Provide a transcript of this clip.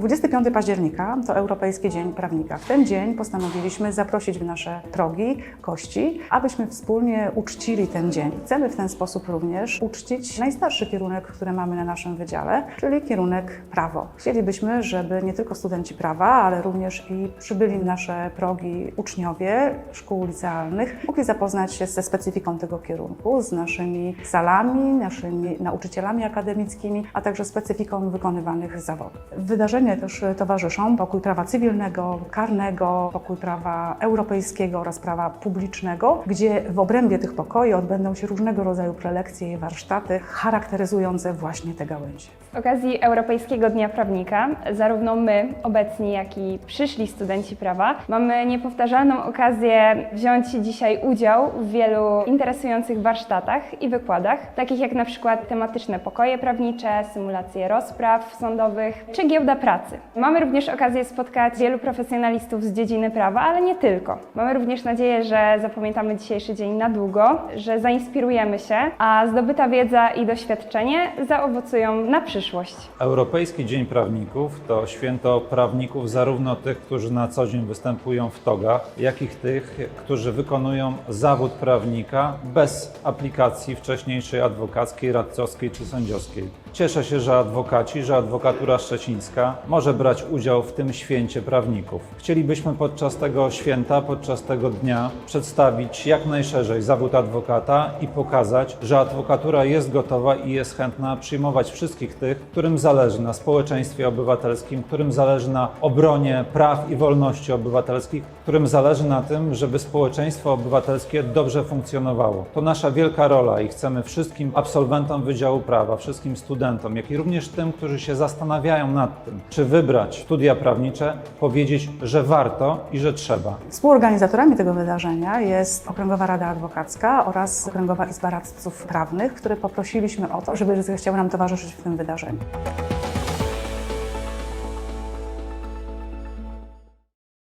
25 października to Europejski Dzień Prawnika. W ten dzień postanowiliśmy zaprosić w nasze progi gości, abyśmy wspólnie uczcili ten dzień. Chcemy w ten sposób również uczcić najstarszy kierunek, który mamy na naszym wydziale, czyli kierunek prawo. Chcielibyśmy, żeby nie tylko studenci prawa, ale również i przybyli w nasze progi uczniowie szkół licealnych mogli zapoznać się ze specyfiką tego kierunku, z naszymi salami, naszymi nauczycielami akademickimi, a także specyfiką wykonywanych zawodów. Wydarzenia też towarzyszą pokój prawa cywilnego, karnego, pokój prawa europejskiego oraz prawa publicznego, gdzie w obrębie tych pokoi odbędą się różnego rodzaju prelekcje i warsztaty charakteryzujące właśnie te gałęzie. Z okazji Europejskiego Dnia Prawnika, zarówno my, obecni, jak i przyszli studenci prawa, mamy niepowtarzalną okazję wziąć dzisiaj udział w wielu interesujących warsztatach i wykładach, takich jak na przykład tematyczne pokoje prawnicze, symulacje rozpraw sądowych czy giełda pracy. Mamy również okazję spotkać wielu profesjonalistów z dziedziny prawa, ale nie tylko. Mamy również nadzieję, że zapamiętamy dzisiejszy dzień na długo, że zainspirujemy się, a zdobyta wiedza i doświadczenie zaowocują na przyszłość. Europejski Dzień Prawników to święto prawników, zarówno tych, którzy na co dzień występują w togach, jak i tych, którzy wykonują zawód prawnika bez aplikacji wcześniejszej adwokackiej, radcowskiej czy sędziowskiej. Cieszę się, że adwokaci, że adwokatura szczecińska może brać udział w tym święcie prawników. Chcielibyśmy podczas tego święta, podczas tego dnia przedstawić jak najszerzej zawód adwokata i pokazać, że adwokatura jest gotowa i jest chętna przyjmować wszystkich tych, którym zależy na społeczeństwie obywatelskim, którym zależy na obronie praw i wolności obywatelskich, którym zależy na tym, żeby społeczeństwo obywatelskie dobrze funkcjonowało. To nasza wielka rola i chcemy wszystkim absolwentom Wydziału Prawa, wszystkim studentom, jak i również tym, którzy się zastanawiają nad tym, czy wybrać studia prawnicze, powiedzieć, że warto i że trzeba. Współorganizatorami tego wydarzenia jest Okręgowa Rada Adwokacka oraz Okręgowa Izba Radców Prawnych, które poprosiliśmy o to, żeby zechciały nam towarzyszyć w tym wydarzeniu.